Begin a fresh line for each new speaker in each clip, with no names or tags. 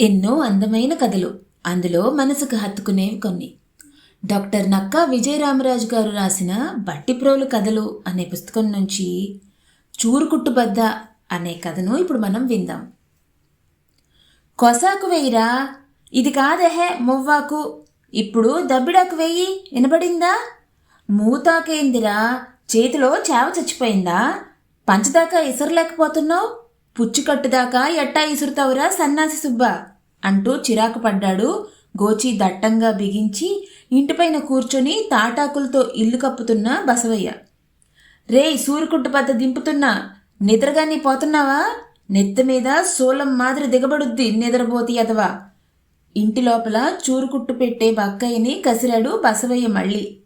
ఎన్నో అందమైన కథలు. అందులో మనసుకు హత్తుకునేవి కొన్ని. డాక్టర్ నక్కా విజయరామరాజు గారు రాసిన బట్టిప్రోలు కథలు అనే పుస్తకం నుంచి చూరుకుట్టుబద్ద అనే కథను ఇప్పుడు మనం విందాం. కొసాకు వేయిరా? ఇది కాదెహే మువ్వాకు. ఇప్పుడు దబ్బిడాకు వెయ్యి వినబడిందా? మూతాకేందిరా? చేతిలో చేవ చచ్చిపోయిందా? పంచదాకా ఇసరలేకపోతున్నావు? పుచ్చుకట్టుదాకా ఎట్టా ఇసురుతావురా సన్నాసి సుబ్బ అంటూ చిరాకు పడ్డాడు. గోచి దట్టంగా బిగించి ఇంటిపైన కూర్చొని తాటాకులతో ఇల్లు కప్పుతున్న బసవయ్య. రేయ్ సూర్యకుట్టు పద్ద దింపుతున్నా. నిద్రగాని పోతున్నావా? నెత్తి మీద సోలం మాదిరి దిగబడుద్ది నిద్రపోతి అదవా. ఇంటి లోపల చూరుకుట్టు పెట్టే బక్కయ్యని కసిరాడు బసవయ్య మళ్ళీ.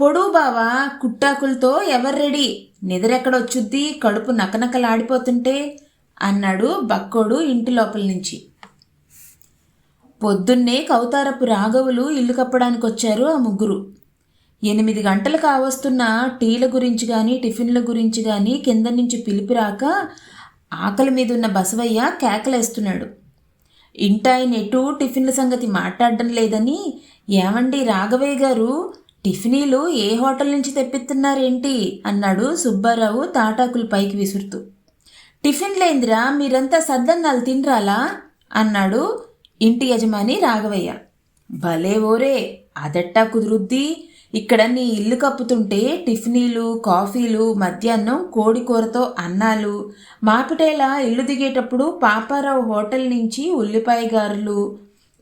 పొడువు బావా కుట్టాకులతో ఎవరు రెడీ? నిద్రెక్కడొచ్చుద్ది? కడుపు నకనకలాడిపోతుంటే? అన్నాడు బక్కోడు ఇంటి లోపల నుంచి. పొద్దున్నే కౌతారపు రాఘవులు ఇల్లు కప్పడానికి వచ్చారు ఆ ముగ్గురు. ఎనిమిది గంటలు కావస్తున్న టీల గురించి కానీ టిఫిన్ల గురించి కానీ కింద నుంచి పిలిపి రాక ఆకలి మీద ఉన్న బసవయ్య కేకలేస్తున్నాడు. ఇంటాయన ఎటు టిఫిన్ల సంగతి మాట్లాడడం లేదని ఏమండి రాఘవయ్య గారు? టిఫినీలు ఏ హోటల్ నుంచి తెప్పిస్తున్నారేంటి? అన్నాడు సుబ్బారావు తాటాకులు పైకి విసురుతూ. టిఫిన్ లేందిరా మీరంతా సద్దన్నాలు తినరాలా? అన్నాడు ఇంటి యజమాని రాఘవయ్య. భలే ఓరే అదట్టా కుదురుద్ది? ఇక్కడ నీ ఇల్లు కప్పుతుంటే టిఫినీలు కాఫీలు మధ్యాహ్నం కోడికూరతో అన్నాలు. మాపిటేలా ఇల్లు దిగేటప్పుడు పాపారావు హోటల్ నుంచి ఉల్లిపాయ గారులు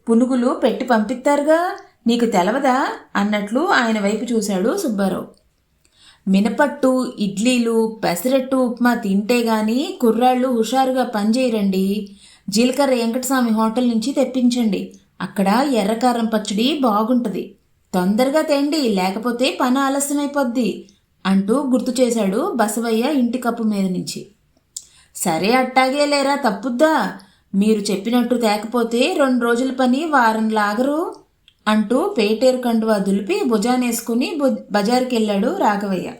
పునుగులు పెట్టి పంపిస్తారుగా? నీకు తెలవదా అన్నట్లు ఆయన వైపు చూశాడు సుబ్బారావు. మినపట్టు ఇడ్లీలు పెసరట్టు ఉప్మా తింటే గాని కుర్రాళ్ళు హుషారుగా పనిచేయరండి. జీలకర్ర వెంకటస్వామి హోటల్ నుంచి తెప్పించండి. అక్కడ ఎర్రకారం పచ్చడి బాగుంటుంది. తొందరగా తేండి లేకపోతే పని ఆలస్యమైపోద్ది అంటూ గుర్తు చేశాడు బసవయ్య ఇంటి కప్పు మీద నుంచి. సరే అట్టాగే లేరా తప్పుద్దా? మీరు చెప్పినట్టు తేకపోతే రెండు రోజుల పని వారం లాగరు. అంటూ పేటేరు కండువా దులిపి భుజానేసుకుని బజార్కి వెళ్ళాడు రాఘవయ్య.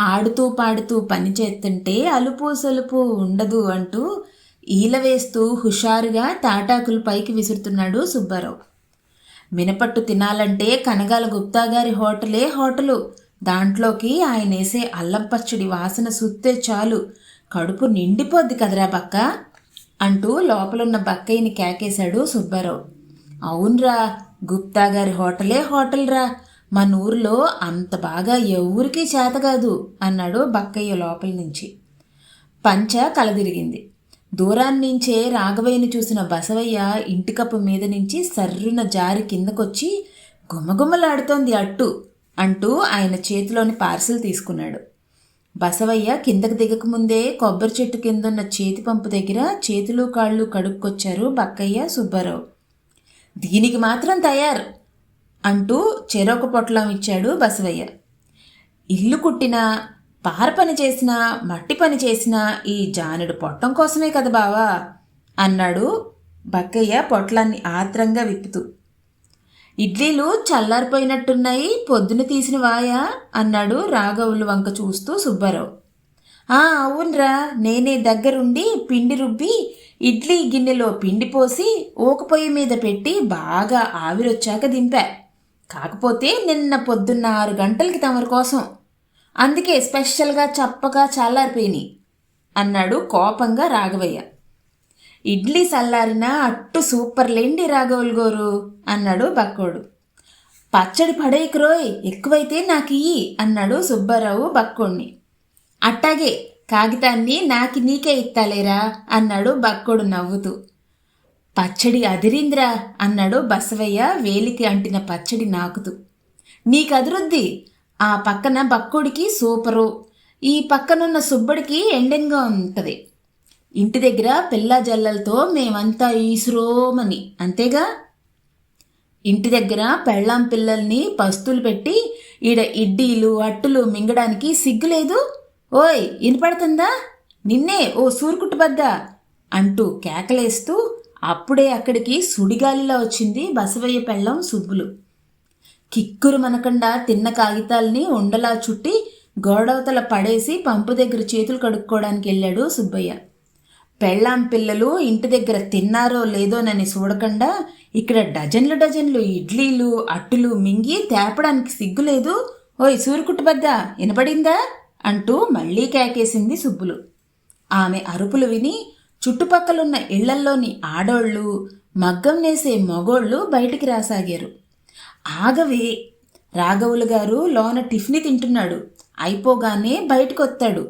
ఆడుతూ పాడుతూ పని చేస్తుంటే అలుపు సలుపు ఉండదు అంటూ ఈల వేస్తూ హుషారుగా తాటాకులు పైకి విసురుతున్నాడు సుబ్బారావు. మినపట్టు తినాలంటే కనగాల గుప్తా గారి హోటలే హోటలు. దాంట్లోకి ఆయన వేసే అల్లం పచ్చడి వాసన సుత్తే చాలు. కడుపు నిండిపోద్ది కదరా బక్క? అంటూ లోపలున్న బక్కయ్యని కేకేశాడు సుబ్బారావు. అవునరా గుప్తా గారి హోటలే హోటల్ రా మన ఊర్లో అంత బాగా ఎవరికీ చేత కాదు అన్నాడు బక్కయ్య లోపల నుంచి. పంచ కలదిరిగింది దూరాన్నించే రాఘవయ్యను చూసిన బసవయ్య ఇంటికప్పు మీద నుంచి సర్రున జారి కిందకొచ్చి గుమగుమలాడుతోంది అట్టు అంటూ ఆయన చేతిలోని పార్సిల్ తీసుకున్నాడు. బసవయ్య కిందకు దిగకముందే కొబ్బరి చెట్టు కిందున్న చేతి పంపు దగ్గర చేతులు కాళ్ళు కడుక్కొచ్చారు బక్కయ్య సుబ్బారావు. దీనికి మాత్రం తయారు అంటూ చెరొక పొట్లం ఇచ్చాడు బసవయ్య. ఇల్లు కుట్టినా పార పని చేసినా మట్టి పని చేసినా ఈ జానుడు పొట్టం కోసమే కదా బావా అన్నాడు బక్కయ్య పొట్లాన్ని ఆత్రంగా విప్పుతూ. ఇడ్లీలు చల్లారిపోయినట్టున్నాయి పొద్దున తీసిన వాయా అన్నాడు రాఘవులు వంక చూస్తూ సుబ్బారావు. ఆ అవునరా నేనే దగ్గరుండి పిండి రుబ్బి ఇడ్లీ గిన్నెలో పిండి పోసి ఊకపోయ్యి మీద పెట్టి బాగా ఆవిరొచ్చాక దింపా. కాకపోతే నిన్న పొద్దున్న ఆరు గంటలకి తమరి కోసం. అందుకే స్పెషల్గా చప్పగా చల్లారిపోయినాయి అన్నాడు కోపంగా రాఘవయ్య. ఇడ్లీ చల్లారినా అట్టు సూపర్లేండి రాఘవులు గోరు అన్నాడు బక్కోడు. పచ్చడి పడేయకురోయ్ ఎక్కువైతే నాకు ఇయ్యి అన్నాడు సుబ్బారావు బక్కోడిని. అట్టాగే కాగితాన్ని నాకి నీకే ఇత్తాలేరా అన్నాడు బక్కోడు నవ్వుతూ. పచ్చడి అదిరింద్రా అన్నాడు బసవయ్య వేలికి అంటిన పచ్చడి నాకుతూ. నీకదురుద్ది ఆ పక్కన బక్కోడికి సూపరు ఈ పక్కనున్న సుబ్బడికి ఎండెన్గా ఉంటుంది. ఇంటి దగ్గర పిల్లా జల్లలతో మేమంతా ఈసురోమని అంతేగా? ఇంటి దగ్గర పెళ్ళాం పిల్లల్ని పస్తులు పెట్టి ఈడ ఇడ్డీలు అట్టులు మింగడానికి సిగ్గులేదు? ఓయ్ వినపడుతుందా? నిన్నే ఓ సూరుకుట్టుబద్ద అంటూ కేకలేస్తూ అప్పుడే అక్కడికి సుడిగాలిలా వచ్చింది బసవయ్య పెళ్ళం సుబ్బులు. కిక్కురు మనకుండా తిన్న కాగితాల్ని ఉండలా చుట్టి గోడవతల పడేసి పంపు దగ్గర చేతులు కడుక్కోవడానికి వెళ్ళాడు సుబ్బయ్య. పెళ్ళాం పిల్లలు ఇంటి దగ్గర తిన్నారో లేదోనని చూడకుండా ఇక్కడ డజన్లు డజన్లు ఇడ్లీలు అట్టులు మింగి తేపడానికి సిగ్గులేదు. ఓయ్ సూరుకుట్టుబద్ద వినపడిందా? అంటూ మళ్ళీ కేకేసింది సుబ్బులు. ఆమె అరుపులు విని చుట్టుపక్కలున్న ఇళ్ళల్లోని ఆడోళ్ళు మగ్గం నేసే మగోళ్ళు బయటికి రాసాగారు. ఆగవే! రాఘవులు గారు లోన టిఫిని తింటున్నాడు. అయిపోగానే బయటకొత్తాడు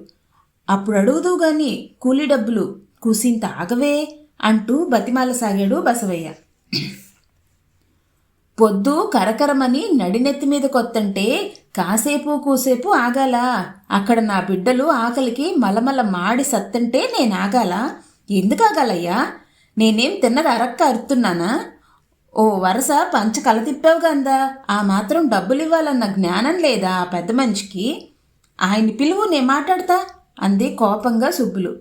అప్పుడు అడుగుదు గాని కూలీ డబ్బులు కూసింత ఆగవే అంటూ బతిమాలసాగాడు బసవయ్య. పొద్దు కరకరమని నడినెత్తి మీద కొత్తంటే కాసేపు కూసేపు ఆగాల? అక్కడ నా బిడ్డలు ఆకలికి మలమల మాడి సత్తంటే నేను ఆగాల? ఎందుకు ఆగాలయ్యా? నేనేం తిన్నది అరక్క అరుతున్నానా? ఓ వరస పంచ కల తిప్పావు గందా. ఆ మాత్రం డబ్బులు ఇవ్వాలన్న జ్ఞానం లేదా ఆ పెద్ద మనిషికి? ఆయన పిలువు నేను మాట్లాడతా? అంది కోపంగా సుబ్బులు.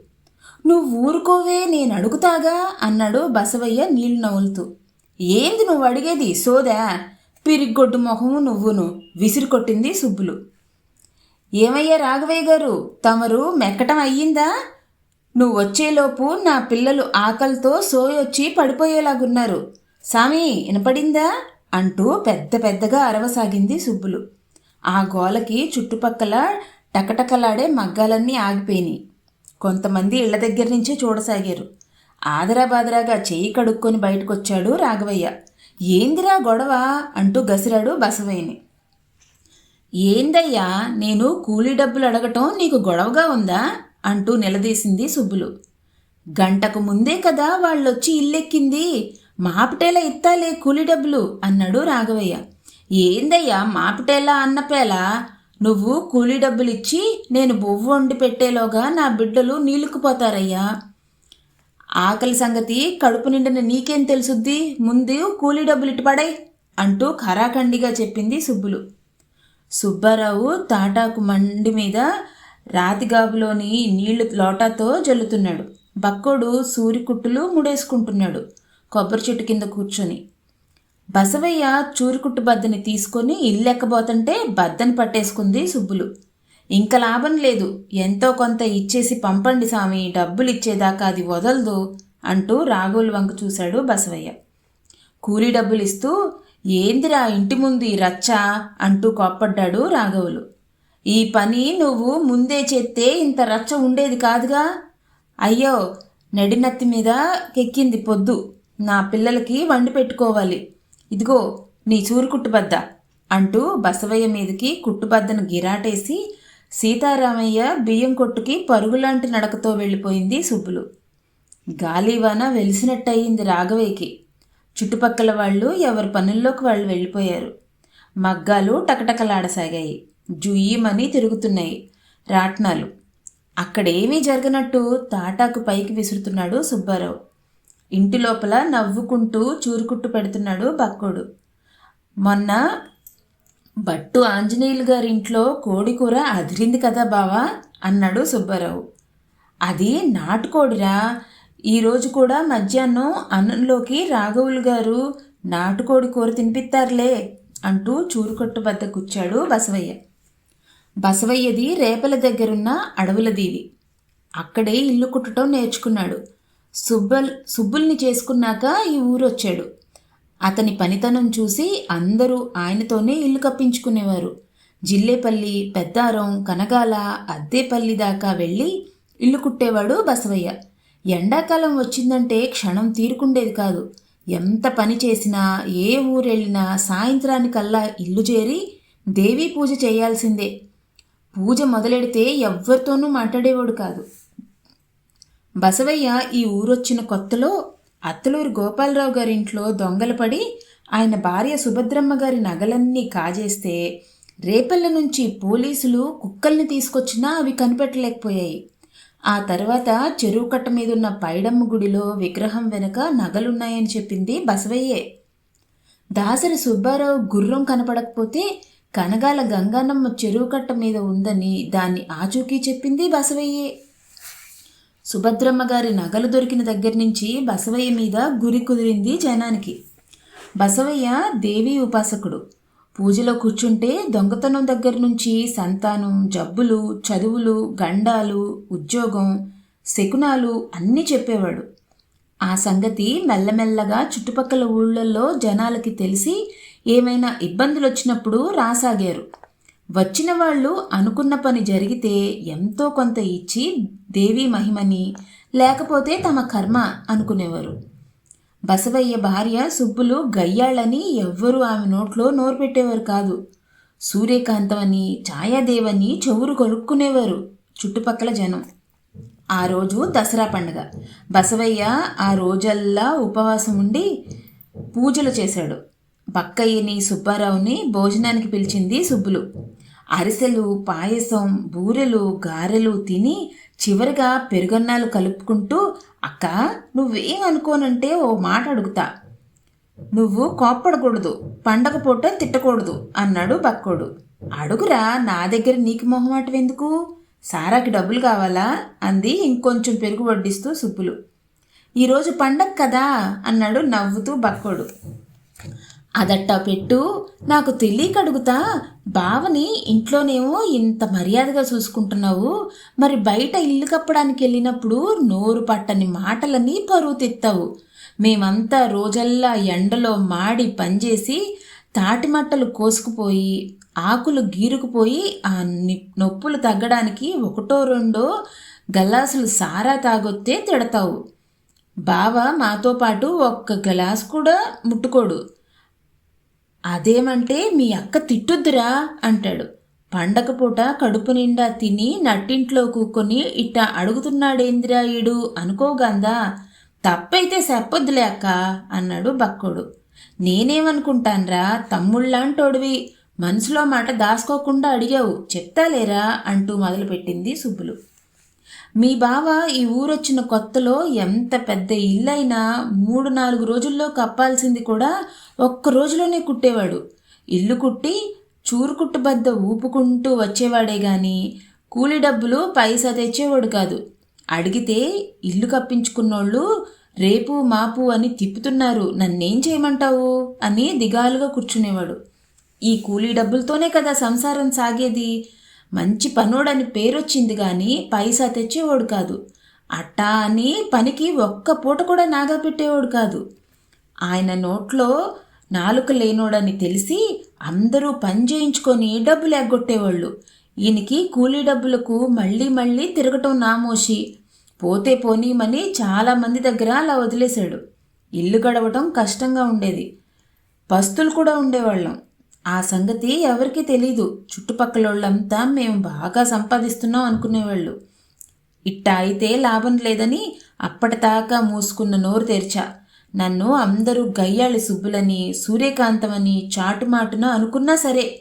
నువ్వు ఊరుకోవే నేను అడుగుతాగా అన్నాడు బసవయ్య నీళ్ళు నవ్వులుతూ ఏంది నువ్వు అడిగేది సోదా? పిరిగ్గొడ్డు మొహము నువ్వును విసిరి కొట్టింది సుబ్బులు. ఏమయ్యా రాఘవయ్య గారు? తమరు మెక్కటం అయ్యిందా? నువ్వు వచ్చేలోపు నా పిల్లలు ఆకలితో సోయొచ్చి పడిపోయేలాగున్నారు. సామి వినపడిందా? అంటూ పెద్ద పెద్దగా అరవసాగింది సుబ్బులు. ఆ గోలకి చుట్టుపక్కల టకటకలాడే మగ్గాలన్నీ ఆగిపోయినాయి. కొంతమంది ఇళ్ళ దగ్గర నుంచే చూడసాగారు. ఆదరాబాదరాగా చేయి కడుక్కొని బయటకొచ్చాడు రాఘవయ్య. ఏందిరా గొడవ? అంటూ గసిరాడు బసవయ్యని ఏందయ్యా నేను కూలీ డబ్బులు అడగటం నీకు గొడవగా ఉందా? అంటూ నిలదీసింది సుబ్బులు. గంటకు ముందే కదా వాళ్ళొచ్చి ఇల్లెక్కింది. మాపిటేల ఇత్తాలే కూలి డబ్బులు అన్నాడు రాఘవయ్య. ఏందయ్యా మాపిటేలా అన్నపేల? నువ్వు కూలీ డబ్బులు ఇచ్చి నేను బొవ్వు వండి పెట్టేలోగా నా బిడ్డలు నీళ్ళుకుపోతారయ్యా ఆకలి సంగతి కడుపు నిండిన నీకేం తెలుసుద్ది? ముందు కూలీ డబ్బులు ఇటుపడై అంటూ ఖరాఖండిగా చెప్పింది సుబ్బులు. సుబ్బారావు తాటాకు మండి మీద రాతిగాబులోని నీళ్ళు లోటాతో జల్లుతున్నాడు. బక్కోడు సూరికుట్టులు ముడేసుకుంటున్నాడు కొబ్బరి చెట్టు కింద కూర్చొని. బసవయ్య చూరుకుట్టు బద్దని తీసుకొని ఇల్లెక్కబోతుంటే బద్దని పట్టేసుకుంది సుబ్బులు. ఇంక లాభం లేదు. ఎంతో కొంత ఇచ్చేసి పంపండి స్వామి డబ్బులు ఇచ్చేదాకా అది వదలదు అంటూ రాఘవులు వంక చూశాడు బసవయ్య. కూలీ డబ్బులు ఇస్తూ ఏందిరా ఇంటి ముందు ఈ రచ్చ? అంటూ కోప్పడ్డాడు రాఘవులు. ఈ పని నువ్వు ముందే చేస్తే ఇంత రచ్చ ఉండేది కాదుగా? అయ్యో నడినత్తి మీద కెక్కింది పొద్దు. నా పిల్లలకి వండి పెట్టుకోవాలి. ఇదిగో నీ చూరు కుట్టుబద్ద అంటూ బసవయ్య మీదకి కుట్టుబద్దను గిరాటేసి సీతారామయ్య బియ్యం కొట్టుకి పరుగులాంటి నడకతో వెళ్ళిపోయింది సుబ్బులు. గాలివాన వెలిసినట్టయింది రాఘవయ్యకి చుట్టుపక్కల వాళ్ళు ఎవరి పనుల్లోకి వాళ్ళు వెళ్ళిపోయారు. మగ్గాలు టకటకలాడసాగాయి. జుయ్యమని తిరుగుతున్నాయి రాట్నాలు. అక్కడేమీ జరగనట్టు తాటాకు పైకి విసురుతున్నాడు సుబ్బారావు. ఇంటి లోపల నవ్వుకుంటూ చూరుకుట్టు పెడుతున్నాడు బక్కోడు. మొన్న బట్టు ఆంజనేయులు గారి ఇంట్లో కోడి కూర అదిరింది కదా బావా అన్నాడు సుబ్బారావు. అది నాటుకోడిరా. ఈరోజు కూడా మధ్యాహ్నం అన్నంలోకి రాఘవులు గారు నాటుకోడి కూర తినిపిస్తారులే అంటూ చూరుకొట్టు వద్ద కూర్చాడు బసవయ్య. బసవయ్యది రేపల దగ్గరున్న అడవుల దీవి. అక్కడే ఇల్లు కుట్టడం నేర్చుకున్నాడు. సుబ్బల్ సుబ్బుల్ని చేసుకున్నాక ఈ ఊరొచ్చాడు. అతని పనితనం చూసి అందరూ ఆయనతోనే ఇల్లు కప్పించుకునేవారు. జిల్లేపల్లి పెద్దారం కనగాల అద్దేపల్లి దాకా వెళ్ళి ఇల్లు కుట్టేవాడు బసవయ్య. ఎండాకాలం వచ్చిందంటే క్షణం తీరుకుండేది కాదు. ఎంత పని చేసినా ఏ ఊరెళ్ళినా సాయంత్రానికల్లా ఇల్లు చేరి దేవీ పూజ చేయాల్సిందే. పూజ మొదలెడితే ఎవ్వరితోనూ మాట్లాడేవాడు కాదు. బసవయ్య ఈ ఊరొచ్చిన కొత్తలో అత్తలూరు గోపాలరావు గారి ఇంట్లో దొంగలు పడి ఆయన భార్య సుభద్రమ్మ గారి నగలన్నీ కాజేస్తే రేపల్ల నుంచి పోలీసులు కుక్కల్ని తీసుకొచ్చినా అవి కనిపెట్టలేకపోయాయి. ఆ తర్వాత చెరువు కట్ట మీదున్న పైడమ్మ గుడిలో విగ్రహం వెనుక నగలున్నాయని చెప్పింది బసవయ్యే. దాసరి సుబ్బారావు గుర్రం కనపడకపోతే కనగాల గంగానమ్మ చెరువు కట్ట మీద ఉందని దాన్ని ఆచూకీ చెప్పింది బసవయ్యే. సుభద్రమ్మ గారి నగలు దొరికిన దగ్గర నుంచి బసవయ్య మీద గురి కుదిరింది జనానికి. బసవయ్య దేవీ ఉపాసకుడు. పూజలో కూర్చుంటే దొంగతనం దగ్గర నుంచి సంతానం జబ్బులు చదువులు గండాలు ఉద్యోగం శకునాలు అన్నీ చెప్పేవాడు. ఆ సంగతి మెల్లమెల్లగా చుట్టుపక్కల ఊళ్ళల్లో జనాలకి తెలిసి ఏమైనా ఇబ్బందులు వచ్చినప్పుడు రాసాగారు. వచ్చిన వాళ్ళు అనుకున్న పని జరిగితే ఎంతో కొంత ఇచ్చి దేవీ మహిమని లేకపోతే తమ కర్మ అనుకునేవారు. బసవయ్య భార్య సుబ్బులు గయ్యాళ్ళని ఎవ్వరూ ఆమె నోట్లో నోరు పెట్టేవారు కాదు. సూర్యకాంతమని ఛాయాదేవని చెవురు కొనుక్కునేవారు చుట్టుపక్కల జనం. ఆ రోజు దసరా పండుగ. బసవయ్య ఆ రోజల్లా ఉపవాసం ఉండి పూజలు చేశాడు. బక్కయ్యని సుబ్బారావుని భోజనానికి పిలిచింది సుబ్బులు. అరిసెలు పాయసం బూరెలు గారెలు తిని చివరిగా పెరుగన్నాలు కలుపుకుంటూ అక్క నువ్వేం అనుకోనంటే ఓ మాట అడుగుతా. నువ్వు కోప్పడకూడదు పండగ పూట తిట్టకూడదు అన్నాడు బక్కోడు. అడుగురా నా దగ్గర నీకు మొహమాటం ఎందుకు? సారాకి డబ్బులు కావాలా? అంది ఇంకొంచెం పెరుగు వడ్డిస్తూ సుబ్బులు. ఈరోజు పండగ కదా అన్నాడు నవ్వుతూ బక్కోడు. అదట్టా పెట్టు నాకు తెలియక అడుగుతా బావని ఇంట్లోనేమో ఇంత మర్యాదగా చూసుకుంటున్నావు. మరి బయట ఇల్లు కప్పడానికి వెళ్ళినప్పుడు నోరు పట్టని మాటలని పరువు తెత్తావు. మేమంతా రోజల్లా ఎండలో మాడి పనిచేసి తాటిమట్టలు కోసుకుపోయి ఆకులు గీరుకుపోయి ఆ నొప్పులు తగ్గడానికి ఒకటో రెండో గ్లాసులు సారా తాగొత్తే తిడతావు. బావ మాతో పాటు ఒక్క గ్లాస్ కూడా ముట్టుకోడు. అదేమంటే మీ అక్క తిట్టుద్దురా అంటాడు. పండగ పూట కడుపు నిండా తిని నట్టింట్లో కూకొని ఇట్ట అడుగుతున్నాడేందిరా ఈడు అనుకోగందా? తప్పైతే చెప్పొద్దులే అక్క అన్నాడు బక్కోడు. నేనేమనుకుంటాన్రా తమ్ముళ్ళంటోడివి మనసులో మాట దాసుకోకుండా అడిగావు చెప్తాలేరా అంటూ మొదలుపెట్టింది సుబ్బులు. మీ బావ ఈ ఊరొచ్చిన కొత్తలో ఎంత పెద్ద ఇల్లైనా మూడు నాలుగు రోజుల్లో కప్పాల్సింది కూడా ఒక్క రోజులోనే కుట్టేవాడు. ఇల్లు కుట్టి చూరుకుట్టు బద్ద ఊపుకుంటూ వచ్చేవాడే గాని కూలి డబ్బులు పైసా తెచ్చేవాడు కాదు. అడిగితే ఇల్లు కప్పించుకున్నోళ్ళు రేపు మాపు అని తిప్పుతున్నారు నన్నేం చేయమంటావు? అని దిగాలుగా కూర్చునేవాడు. ఈ కూలీ డబ్బులతోనే కదా సంసారం సాగేది? మంచి పనోడని పేరొచ్చింది కానీ పైసా తెచ్చేవాడు కాదు. అట్టా అని పనికి ఒక్క పూట కూడా నాగా పెట్టేవాడు కాదు. ఆయన నోట్లో నాలుక లేనోడని తెలిసి అందరూ పని చేయించుకొని డబ్బులు ఎగ్గొట్టేవాళ్ళు. ఈయనకి కూలీ డబ్బులకు మళ్ళీ మళ్ళీ తిరగటం నామోషి. పోతే పోనీమని చాలామంది దగ్గర అలా వదిలేశాడు. ఇల్లు గడవటం కష్టంగా ఉండేది. పస్తులు కూడా ఉండేవాళ్ళం. ఆ సంగతి ఎవరికీ తెలీదు. చుట్టుపక్కల మేము బాగా సంపాదిస్తున్నాం అనుకునేవాళ్ళు. ఇట్ట అయితే లాభం లేదని అప్పటిదాకా మూసుకున్న నోరు తెరిచా. నన్ను అందరూ గయ్యాళి సుబ్బులని సూర్యకాంతమని చాటుమాటున అనుకున్నా సరే.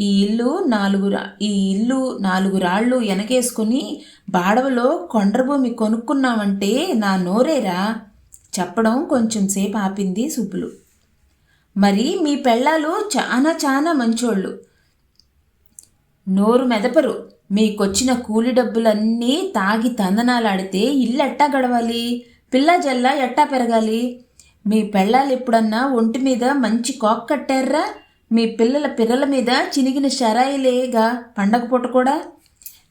ఈ ఇల్లు నాలుగు ఈ ఇల్లు నాలుగు రాళ్ళు వెనకేసుకుని బాడవలో కొండ్రభూమి కొనుక్కున్నామంటే నా నోరేరా? చెప్పడం కొంచెం సేపు ఆపింది సుబ్బులు. మరి మీ పెళ్ళాలు చాలా చాలా మంచోళ్ళు. నోరు మెదపరు. మీకొచ్చిన కూలి డబ్బులన్నీ తాగి తందనాలాడితే ఇల్లు ఎట్టా గడవాలి? పిల్ల జల్ల ఎట్టా పెరగాలి? మీ పెళ్ళాలు ఎప్పుడన్నా ఒంటి మీద మంచి కాక్ కట్టారా? మీ పిల్లల పిల్లల మీద చినిగిన షరాయిలేగా? పండగ పూట కూడా?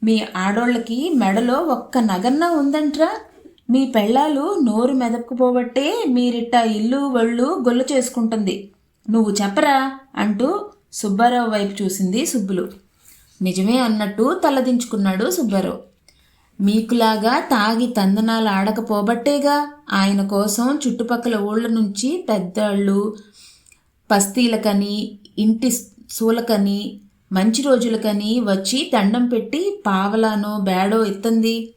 మీ ఆడోళ్ళకి మెడలో ఒక్క నగన్న ఉందంట్రా? మీ పెళ్ళాలు నోరు మెదక్కుపోబట్టే మీరిట్ట ఇల్లు వళ్ళు గొల్లు చేసుకుంటుంది. నువ్వు చెప్పరా? అంటూ సుబ్బారావు వైపు చూసింది సుబ్బులు. నిజమే అన్నట్టు తలదించుకున్నాడు సుబ్బారావు. మీకులాగా తాగి తందనాలు ఆడకపోబట్టేగా ఆయన కోసం చుట్టుపక్కల ఊళ్ళ నుంచి పెద్దళ్ళు పస్తీలకని ఇంటి సూలకని మంచి రోజులకని వచ్చి దండం పెట్టి పావలానో బేడో ఎత్తంది.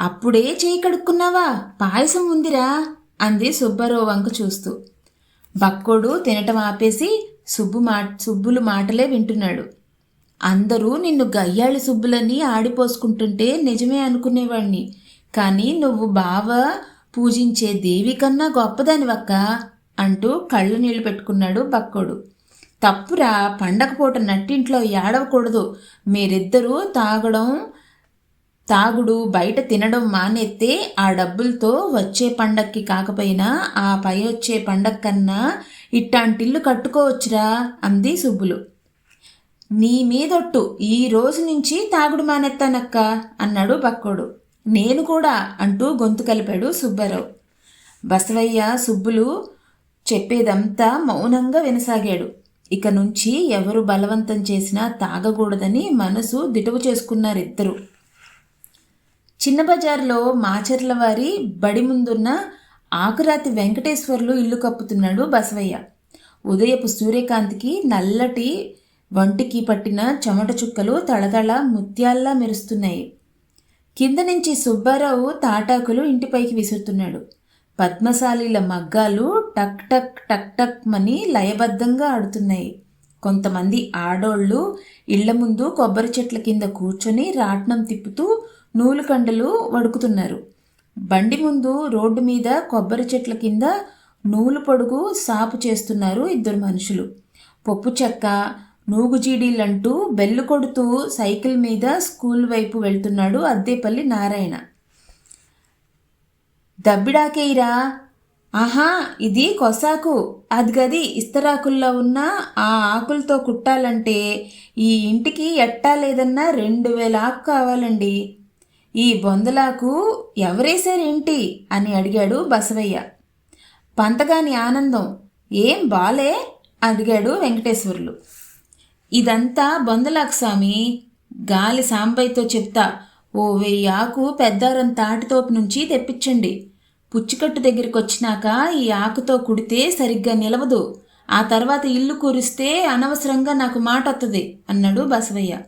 అప్పుడే చేయి కడుక్కున్నావా? పాయసం ఉందిరా అంది సుబ్బారావు వంక చూస్తూ. బక్కోడు తినటం ఆపేసి సుబ్బు మా సుబ్బులు మాటలే వింటున్నాడు. అందరూ నిన్ను గయ్యాళి సుబ్బులని ఆడిపోసుకుంటుంటే నిజమే అనుకునేవాణ్ణి. కానీ నువ్వు బావ పూజించే దేవి కన్నా గొప్పదానివక్క? అంటూ కళ్ళు నీళ్ళు పెట్టుకున్నాడు బక్కోడు. తప్పురా పండగ పూట నట్టింట్లో ఏడవకూడదు. మీరిద్దరూ తాగడం తాగుడు బయట తినడం మానేస్తే ఆ డబ్బులతో వచ్చే పండక్కి కాకపోయినా ఆ పై వచ్చే పండగ కన్నా ఇట్టాంటిల్లు కట్టుకోవచ్చురా అంది సుబ్బులు. నీ మీదొట్టు ఈ రోజు నుంచి తాగుడు మానేత్తానక్క అన్నాడు బక్కోడు నేను కూడా అంటూ గొంతు కలిపాడు సుబ్బారావు. బసవయ్య సుబ్బులు చెప్పేదంతా మౌనంగా వినసాగాడు. ఇక నుంచి ఎవరు బలవంతం చేసినా తాగకూడదని మనసు దిటవు చేసుకున్నారిద్దరూ. చిన్న బజార్లో మాచర్ల వారి బడి ముందున్న ఆకురాతి వెంకటేశ్వర్లు ఇల్లు కప్పుతున్నాడు బసవయ్య. ఉదయపు సూర్యకాంతికి నల్లటి వంటికి పట్టిన చెమట చుక్కలు తళతళ ముత్యాల్లా మెరుస్తున్నాయి. కింద నుంచి సుబ్బారావు తాటాకులు ఇంటిపైకి విసురుతున్నాడు. పద్మశాలీల మగ్గాలు టక్ టక్ టక్ టక్ మని లయబద్ధంగా ఆడుతున్నాయి. కొంతమంది ఆడోళ్ళు ఇళ్ళ ముందు కొబ్బరి చెట్ల కింద కూర్చొని రాట్నం తిప్పుతూ నూలు కండలు వడుకుతున్నారు. బండి ముందు రోడ్డు మీద కొబ్బరి చెట్ల కింద నూలు పొడుగు సాపు చేస్తున్నారు ఇద్దరు మనుషులు. పప్పు చెక్క నూగుజీడీలంటూ బెల్లు కొడుతూ సైకిల్ మీద స్కూల్ వైపు వెళ్తున్నాడు అద్దేపల్లి నారాయణ. దబ్బిడాకేయిరా. ఆహా ఇది కొసాకు. అది గది ఇస్తరాకుల్లో ఉన్న ఆ ఆకులతో కుట్టాలంటే ఈ ఇంటికి ఎట్టా లేదన్నా రెండు వేల ఆకు కావాలండి. ఈ బొందలాకు ఎవరేశారేంటి? అని అడిగాడు బసవయ్య. పంతగాని ఆనందం ఏం బాలే? అడిగాడు వెంకటేశ్వర్లు. ఇదంతా బొందలాకు స్వామి. గాలి సాంబయ్యతో చెప్తా ఓ వెయ్యి ఆకు పెద్దారం తాటితోపు నుంచి తెప్పించండి. పుచ్చికట్టు దగ్గరికి వచ్చినాక ఈ ఆకుతో కుడితే సరిగ్గా నిలవదు. ఆ తర్వాత ఇల్లు కూరిస్తే అనవసరంగా నాకు మాట వస్తుంది అన్నాడు బసవయ్య.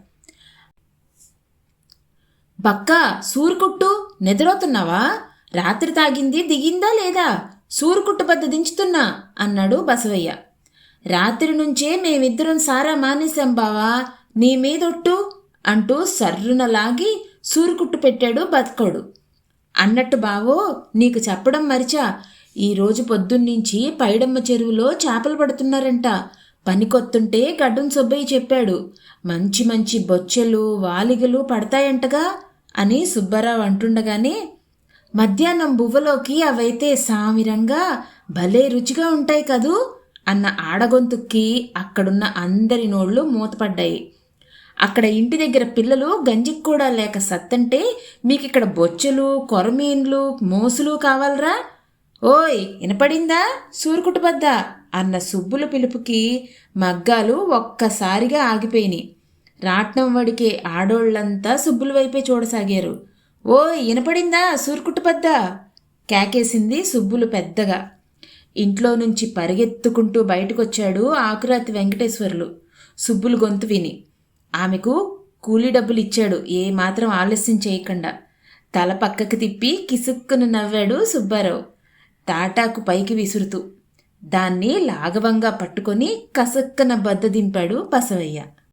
బక్క సూరుకుట్టు నిద్రవుతున్నావా రాత్రి తాగింది దిగిందా లేదా? సూరుకుట్టు పద్ద దించుతున్నా అన్నాడు బసవయ్య. రాత్రి నుంచే మేమిద్దరం సారా మానేశాం బావా నీ మీదొట్టు అంటూ సర్రున లాగి సూరుకుట్టు పెట్టాడు బతకడు అన్నట్టు బావో నీకు చెప్పడం మరిచా ఈరోజు పొద్దున్నుంచి పైడమ్మ చెరువులో చేపలు పడుతున్నారంట. పనికొత్తుంటే గడ్డం సుబ్బయ్య చెప్పాడు. మంచి మంచి బొచ్చెలు వాలిగలు పడతాయంటగా అని సుబ్బారావు అంటుండగానే మధ్యాహ్నం బువ్వలోకి అవైతే సామిరంగా భలే రుచిగా ఉంటాయి కదూ అన్న ఆడగొంతుక్కి అక్కడున్న అందరి నోళ్ళు మూతపడ్డాయి. అక్కడ ఇంటి దగ్గర పిల్లలు గంజికి కూడా లేక సత్తంటే మీకు ఇక్కడ బొచ్చెలు కొరమీన్లు మోసులు కావాలరా? ఓయ్ వినపడిందా? సూరుకుటుబద్దా? అన్న సుబ్బుల పిలుపుకి మగ్గాలు ఒక్కసారిగా ఆగిపోయినాయి. రాట్నం వడికే ఆడోళ్ళంతా సుబ్బుల వైపే చూడసాగారు. ఓ ఇనపడిందా? సూర్కుట్టు సూరుకుట్టుబద్ద కేకేసింది సుబ్బులు పెద్దగా. ఇంట్లో నుంచి పరిగెత్తుకుంటూ బయటకొచ్చాడు ఆకురాతి వెంకటేశ్వర్లు. సుబ్బులు గొంతు విని. ఆమెకు కూలీ డబ్బులు ఇచ్చాడు. ఏ మాత్రం ఆలస్యం చేయకుండా. తల పక్కకి తిప్పి కిసుక్కును నవ్వాడు సుబ్బారావు. తాటాకు పైకి విసురుతూ. దాన్ని లాఘవంగా పట్టుకొని కసక్కన బద్ద దింపాడు బసవయ్య.